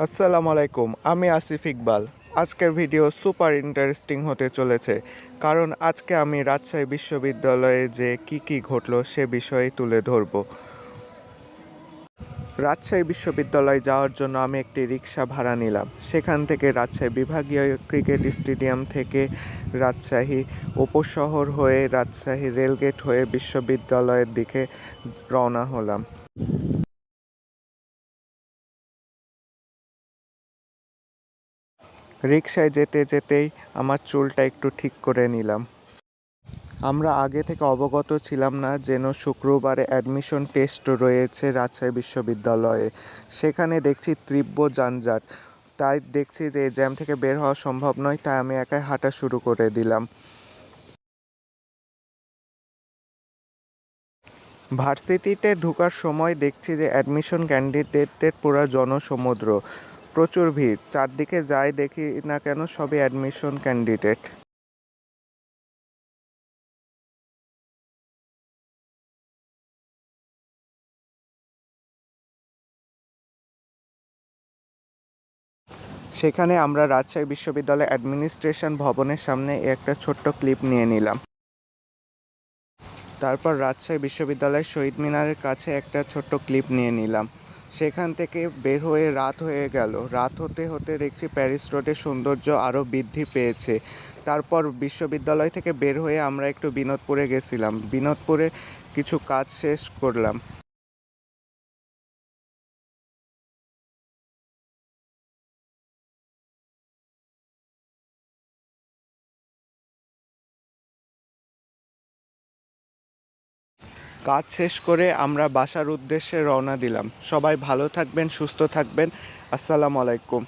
আসসালামু আলাইকুম, আমি আসিফ ইকবাল। আজকের ভিডিও সুপার ইন্টারেস্টিং হতে চলেছে, কারণ আজকে আমি রাজশাহী বিশ্ববিদ্যালয়ে যে কি কি ঘটলো সে বিষয়ে তুলে ধরব। রাজশাহী বিশ্ববিদ্যালয়ে যাওয়ার জন্য আমি একটি রিক্সা ভাড়া নিলাম। সেখান থেকে রাজশাহী বিভাগীয় ক্রিকেট স্টেডিয়াম থেকে রাজশাহী উপশহর হয়ে রাজশাহী রেলগেট হয়ে বিশ্ববিদ্যালয়ের দিকে রওনা হলাম। রিক্সায় যেতে যেতেই আমার চুলটা একটু ঠিক করে নিলাম। আমরা আগে থেকে অবগত ছিলাম না যেন শুক্রবারে অ্যাডমিশন টেস্ট রয়েছে রাজশাহী বিশ্ববিদ্যালয়ে। সেখানে দেখছি তীব্র যানজট। তাই দেখছি যে এই জ্যাম থেকে বের হওয়া সম্ভব নয়, তাই আমি একাই হাঁটা শুরু করে দিলাম। ভার্সিটিতে ঢোকার সময় দেখছি যে অ্যাডমিশন ক্যান্ডিডেটদের পুরো জনসমুদ্র। প্রচুর ভিড়। চারদিকে যাই দেখি না কেন সবই অ্যাডমিশন ক্যান্ডিডেট সেখানে আমরা রাজশাহী বিশ্ববিদ্যালয় অ্যাডমিনিস্ট্রেশন ভবনের সামনে একটা ছোট্ট ক্লিপ নিয়ে নিলাম। তারপর রাজশাহী বিশ্ববিদ্যালয়ের শহীদ মিনারের কাছে একটা ছোট্ট ক্লিপ নিয়ে নিলাম। সেখান থেকে বের হয়ে রাত হয়ে গেল। রাত হতে হতে দেখছি প্যারিস রোডের সৌন্দর্য আরও বৃদ্ধি পেয়েছে। তারপর বিশ্ববিদ্যালয় থেকে বের হয়ে আমরা একটু বিনোদপুরে গেছিলাম। বিনোদপুরে কিছু কাজ শেষ করলাম। কাজ শেষ করে আমরা বাসার উদ্দেশ্যে রওনা দিলাম। সবাই ভালো থাকবেন, সুস্থ থাকবেন। আসসালামু আলাইকুম।